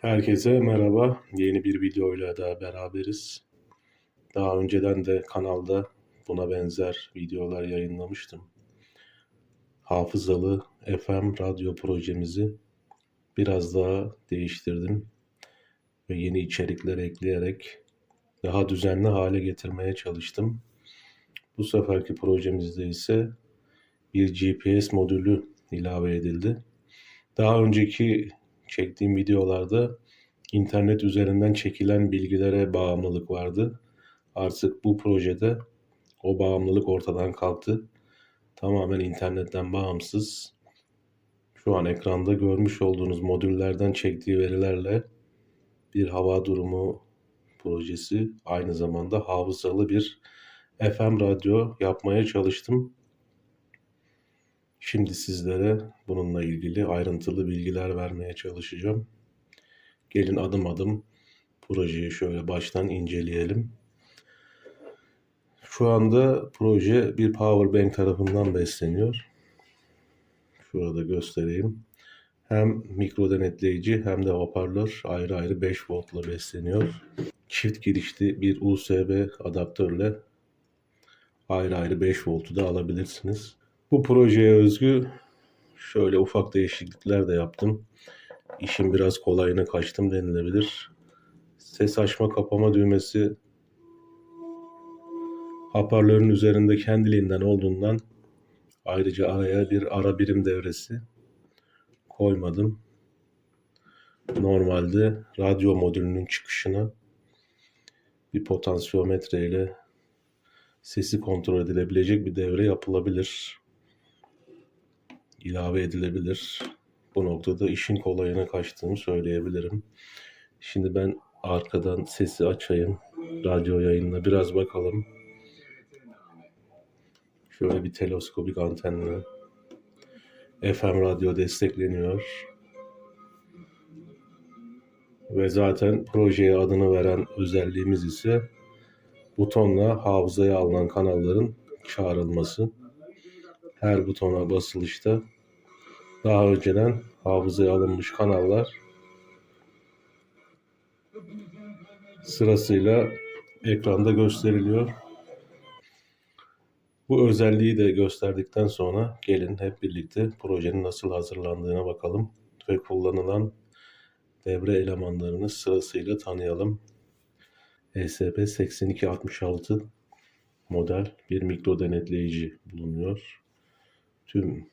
Herkese merhaba. Yeni bir videoyla da beraberiz. Daha önceden de kanalda buna benzer videolar yayınlamıştım. Hafızalı FM radyo projemizi biraz daha değiştirdim ve yeni içerikler ekleyerek daha düzenli hale getirmeye çalıştım. Bu seferki projemizde ise bir GPS modülü ilave edildi. Daha önceki çektiğim videolarda internet üzerinden çekilen bilgilere bağımlılık vardı. Artık bu projede o bağımlılık ortadan kalktı. Tamamen internetten bağımsız. Şu an ekranda görmüş olduğunuz modüllerden çektiği verilerle bir hava durumu projesi aynı zamanda hafızalı bir FM radyo yapmaya çalıştım. Şimdi sizlere bununla ilgili ayrıntılı bilgiler vermeye çalışacağım. Gelin adım adım projeyi şöyle baştan inceleyelim. Şu anda proje bir power bank tarafından besleniyor. Şurada göstereyim. Hem mikro denetleyici hem de hoparlör ayrı ayrı 5 voltla besleniyor. Çift girişli bir USB adaptörle ayrı ayrı 5 voltu da alabilirsiniz. Bu projeye özgü şöyle ufak değişiklikler de yaptım. İşin biraz kolayına kaçtım denilebilir. Ses açma kapama düğmesi hoparlörün üzerinde kendiliğinden olduğundan ayrıca araya bir ara birim devresi koymadım. Normalde radyo modülünün çıkışına bir potansiyometre ile sesi kontrol edilebilecek bir devre yapılabilir ilave edilebilir. Bu noktada işin kolayına kaçtığımı söyleyebilirim. Şimdi ben arkadan sesi açayım. Radyo yayınına biraz bakalım. Şöyle bir teleskopik antenle. FM radyo destekleniyor. Ve zaten projeye adını veren özelliğimiz ise butonla hafızaya alınan kanalların çağrılması her butona basılışta daha önceden hafızaya alınmış kanallar sırasıyla ekranda gösteriliyor. Bu özelliği de gösterdikten sonra gelin hep birlikte projenin nasıl hazırlandığına bakalım ve kullanılan devre elemanlarını sırasıyla tanıyalım. ESP 8266 model bir mikro denetleyici bulunuyor tüm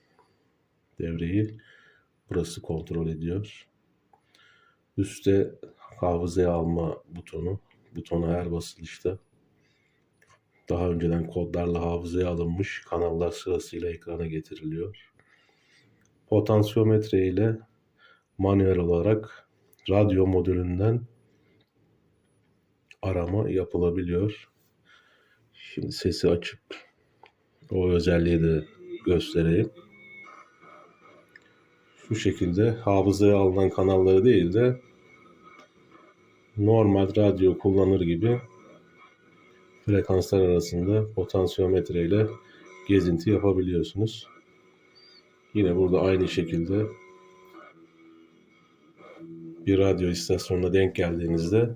devreyi burası kontrol ediyor. Üste hafızaya alma butonu. Butona her basılışta daha önceden kodlarla hafızaya alınmış kanallar sırasıyla ekrana getiriliyor. Potansiyometre ile manuel olarak radyo modülünden arama yapılabiliyor. Şimdi sesi açıp o özelliği de göstereyim. Şu şekilde hafızaya alınan kanalları değil de normal radyo kullanır gibi frekanslar arasında potansiyometre ile gezinti yapabiliyorsunuz. Yine burada aynı şekilde bir radyo istasyonuna denk geldiğinizde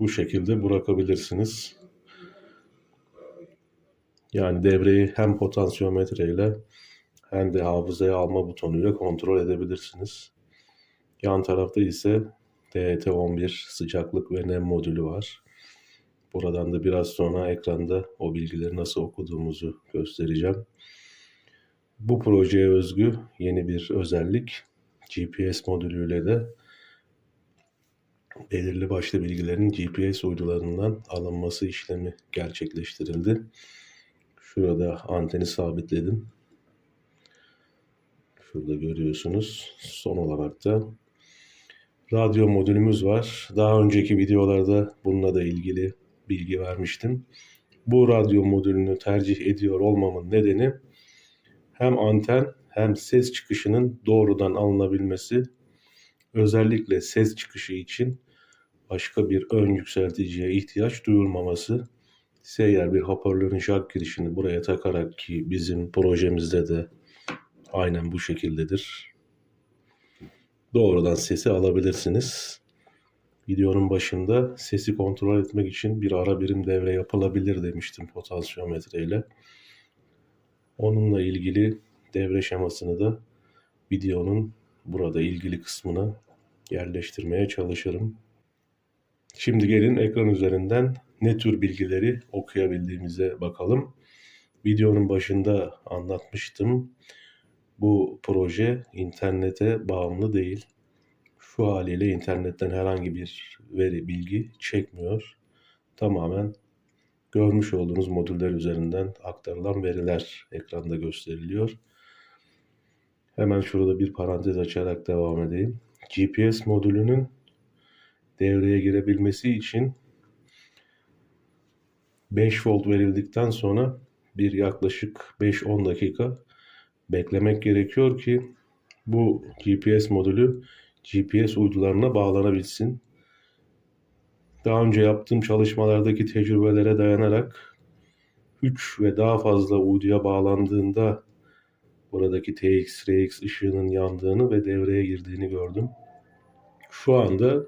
bu şekilde bırakabilirsiniz. Yani devreyi hem potansiyometre ile hem de hafızaya alma butonuyla kontrol edebilirsiniz. Yan tarafta ise DHT11 sıcaklık ve nem modülü var. Buradan da biraz sonra ekranda o bilgileri nasıl okuduğumuzu göstereceğim. Bu projeye özgü yeni bir özellik GPS modülüyle de belirli başlı bilgilerin GPS uydularından alınması işlemi gerçekleştirildi. Şurada anteni sabitledim. Şurada görüyorsunuz. Son olarak da radyo modülümüz var. Daha önceki videolarda bununla da ilgili bilgi vermiştim. Bu radyo modülünü tercih ediyor olmamın nedeni hem anten hem ses çıkışının doğrudan alınabilmesi, özellikle ses çıkışı için başka bir ön yükselticiye ihtiyaç duyulmaması Seyyar bir hoparlörün jack girişini buraya takarak ki bizim projemizde de aynen bu şekildedir. Doğrudan sesi alabilirsiniz. Videonun başında sesi kontrol etmek için bir ara birim devre yapılabilir demiştim potansiyometre ile. Onunla ilgili devre şemasını da videonun burada ilgili kısmına yerleştirmeye çalışırım. Şimdi gelin ekran üzerinden ne tür bilgileri okuyabildiğimize bakalım. Videonun başında anlatmıştım. Bu proje internete bağımlı değil. Şu haliyle internetten herhangi bir veri, bilgi çekmiyor. Tamamen görmüş olduğunuz modüller üzerinden aktarılan veriler ekranda gösteriliyor. Hemen şurada bir parantez açarak devam edeyim. GPS modülünün devreye girebilmesi için 5 volt verildikten sonra bir yaklaşık 5-10 dakika beklemek gerekiyor ki bu GPS modülü GPS uydularına bağlanabilsin. Daha önce yaptığım çalışmalardaki tecrübelere dayanarak 3 ve daha fazla uyduya bağlandığında buradaki TX, RX ışığının yandığını ve devreye girdiğini gördüm. Şu anda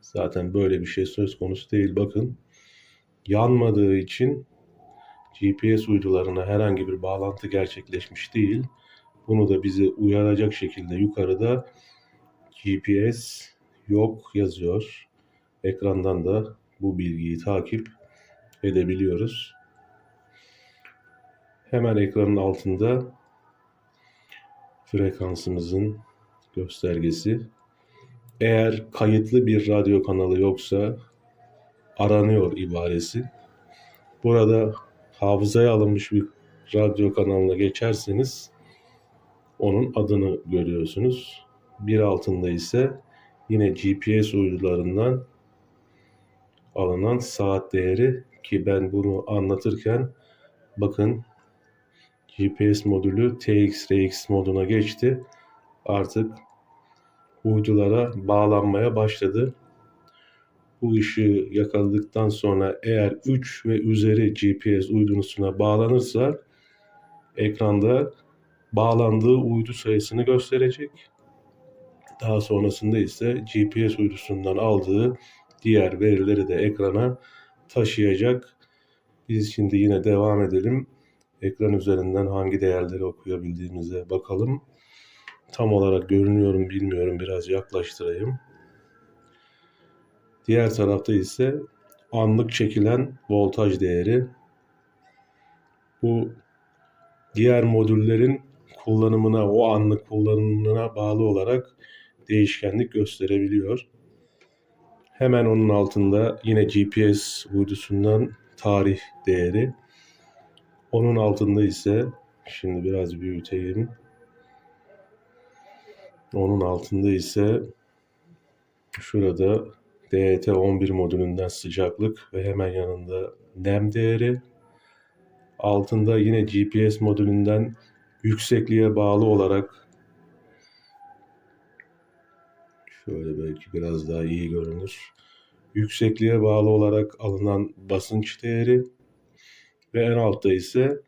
zaten böyle bir şey söz konusu değil. Bakın yanmadığı için GPS uydularına herhangi bir bağlantı gerçekleşmiş değil. Bunu da bizi uyaracak şekilde yukarıda GPS yok yazıyor. Ekrandan da bu bilgiyi takip edebiliyoruz. Hemen ekranın altında frekansımızın göstergesi. Eğer kayıtlı bir radyo kanalı yoksa aranıyor ibaresi. Burada hafızaya alınmış bir radyo kanalına geçerseniz onun adını görüyorsunuz. Bir altında ise yine GPS uydularından alınan saat değeri ki ben bunu anlatırken bakın GPS modülü TX RX moduna geçti. Artık uydulara bağlanmaya başladı. Bu ışığı yakaladıktan sonra eğer 3 ve üzeri GPS uydusuna bağlanırsa ekranda bağlandığı uydu sayısını gösterecek. Daha sonrasında ise GPS uydusundan aldığı diğer verileri de ekrana taşıyacak. Biz şimdi yine devam edelim. Ekran üzerinden hangi değerleri okuyabildiğimize bakalım. Tam olarak görünüyorum bilmiyorum biraz yaklaştırayım. Diğer tarafta ise anlık çekilen voltaj değeri. Bu diğer modüllerin kullanımına, o anlık kullanımına bağlı olarak değişkenlik gösterebiliyor. Hemen onun altında yine GPS uydusundan tarih değeri. Onun altında ise şimdi biraz büyüteyim. Onun altında ise şurada DET 11 modülünden sıcaklık ve hemen yanında nem değeri. Altında yine GPS modülünden yüksekliğe bağlı olarak şöyle belki biraz daha iyi görünür. Yüksekliğe bağlı olarak alınan basınç değeri ve en altta ise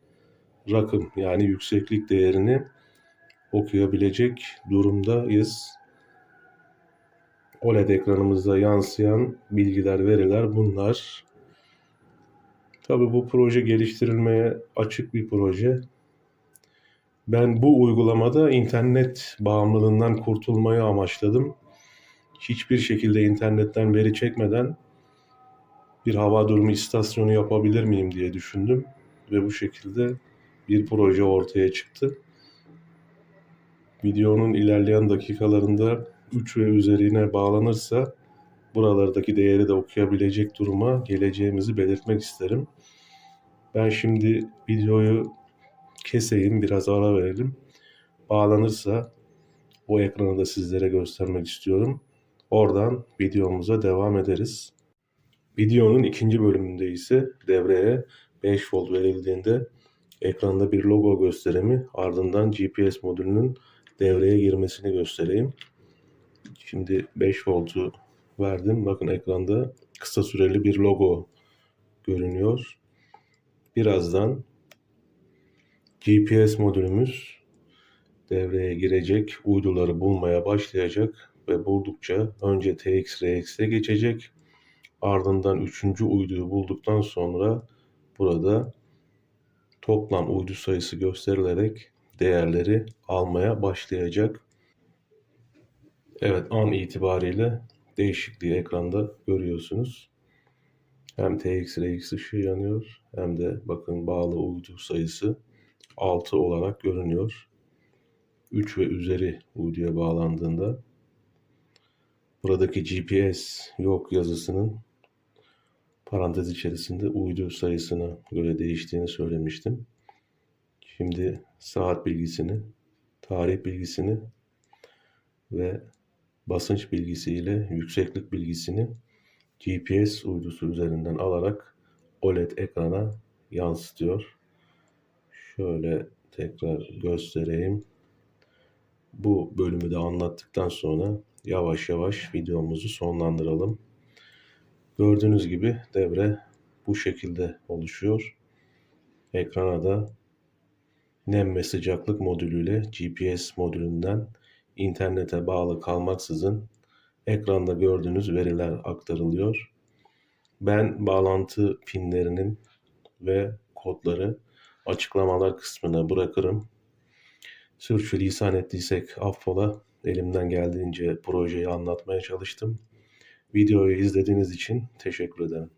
rakım yani yükseklik değerini okuyabilecek durumdayız. OLED ekranımızda yansıyan bilgiler, veriler bunlar. Tabi bu proje geliştirilmeye açık bir proje. Ben bu uygulamada internet bağımlılığından kurtulmayı amaçladım. Hiçbir şekilde internetten veri çekmeden bir hava durumu istasyonu yapabilir miyim diye düşündüm ve bu şekilde bir proje ortaya çıktı. Videonun ilerleyen dakikalarında 3 ve üzerine bağlanırsa buralardaki değeri de okuyabilecek duruma geleceğimizi belirtmek isterim. Ben şimdi videoyu keseyim, biraz ara verelim. Bağlanırsa o ekranı da sizlere göstermek istiyorum. Oradan videomuza devam ederiz. Videonun ikinci bölümünde ise devreye 5 volt verildiğinde ekranda bir logo gösterimi ardından GPS modülünün devreye girmesini göstereyim. Şimdi 5 voltu verdim. Bakın ekranda kısa süreli bir logo görünüyor. birazdan GPS modülümüz devreye girecek, uyduları bulmaya başlayacak ve buldukça önce TX-RX'e geçecek. Ardından üçüncü uyduyu bulduktan sonra burada toplam uydu sayısı gösterilerek değerleri almaya başlayacak. Evet an itibariyle değişikliği ekranda görüyorsunuz. Hem TX-RX ışığı yanıyor hem de bakın bağlı uydu sayısı 6 olarak görünüyor. 3 ve üzeri uyduya bağlandığında buradaki GPS yok yazısının parantez içerisinde uydu sayısına göre değiştiğini söylemiştim. Şimdi saat bilgisini, tarih bilgisini ve basınç bilgisiyle yükseklik bilgisini GPS uydusu üzerinden alarak OLED ekrana yansıtıyor. Şöyle tekrar göstereyim. Bu bölümü de anlattıktan sonra yavaş yavaş videomuzu sonlandıralım. Gördüğünüz gibi devre bu şekilde oluşuyor. Ekrana da nem ve sıcaklık modülüyle GPS modülünden internete bağlı kalmaksızın ekranda gördüğünüz veriler aktarılıyor. Ben bağlantı pinlerinin ve kodları açıklamalar kısmına bırakırım. Sürçülisan ettiysek affola. Elimden geldiğince projeyi anlatmaya çalıştım. Videoyu izlediğiniz için teşekkür ederim.